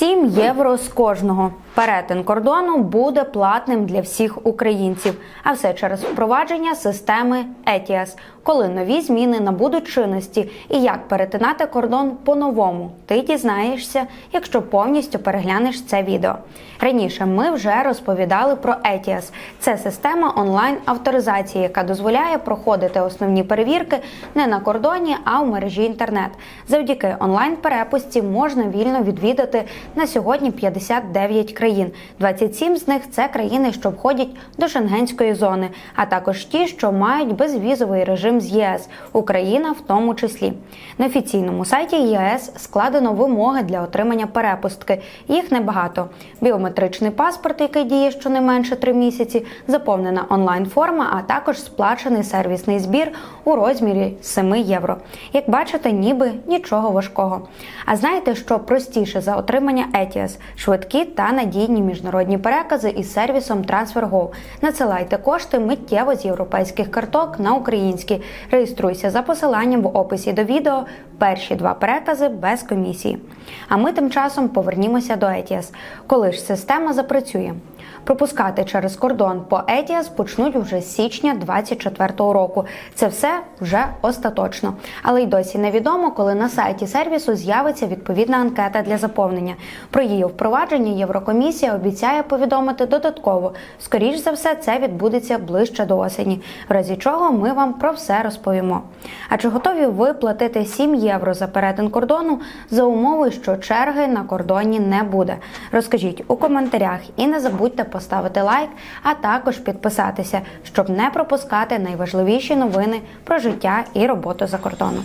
7 євро з кожного. Перетин кордону буде платним для всіх українців, а все через впровадження системи ETIAS, коли нові зміни набудуть чинності і як перетинати кордон по-новому. Ти дізнаєшся, якщо повністю переглянеш це відео. Раніше ми вже розповідали про ETIAS. Це система онлайн авторизації, яка дозволяє проходити основні перевірки не на кордоні, а в мережі інтернет. Завдяки онлайн перепустці можна вільно відвідати на сьогодні 59 країн. 27 з них це країни, що входять до шенгенської зони, а також ті, що мають безвізовий режим з ЄС, Україна в тому числі. На офіційному сайті ЄС складено вимоги для отримання перепустки. Їх небагато: біометричний паспорт, який діє щонайменше 3 місяці, заповнена онлайн форма, а також сплачений сервісний збір у розмірі 7 євро. Як бачите, ніби нічого важкого. А знаєте, що простіше за отримання ETIAS – швидкі та надійні міжнародні перекази із сервісом TransferGo. Надсилайте кошти миттєво з європейських карток на українські. Реєструйся за посиланням в описі до відео. Перші два перекази без комісії. А ми тим часом повернімося до ETIAS. Коли ж система запрацює? Пропускати через кордон по ETIAS почнуть вже з січня 2024 року. Це все вже остаточно. Але й досі невідомо, коли на сайті сервісу з'явиться відповідна анкета для заповнення. Про її впровадження Єврокомісія обіцяє повідомити додатково. Скоріш за все, це відбудеться ближче до осені, в разі чого ми вам про все розповімо. А чи готові ви платити 7 євро за перетин кордону за умови, що черги на кордоні не буде? Розкажіть у коментарях і не забудьте поставити лайк, а також підписатися, щоб не пропускати найважливіші новини про життя і роботу за кордоном.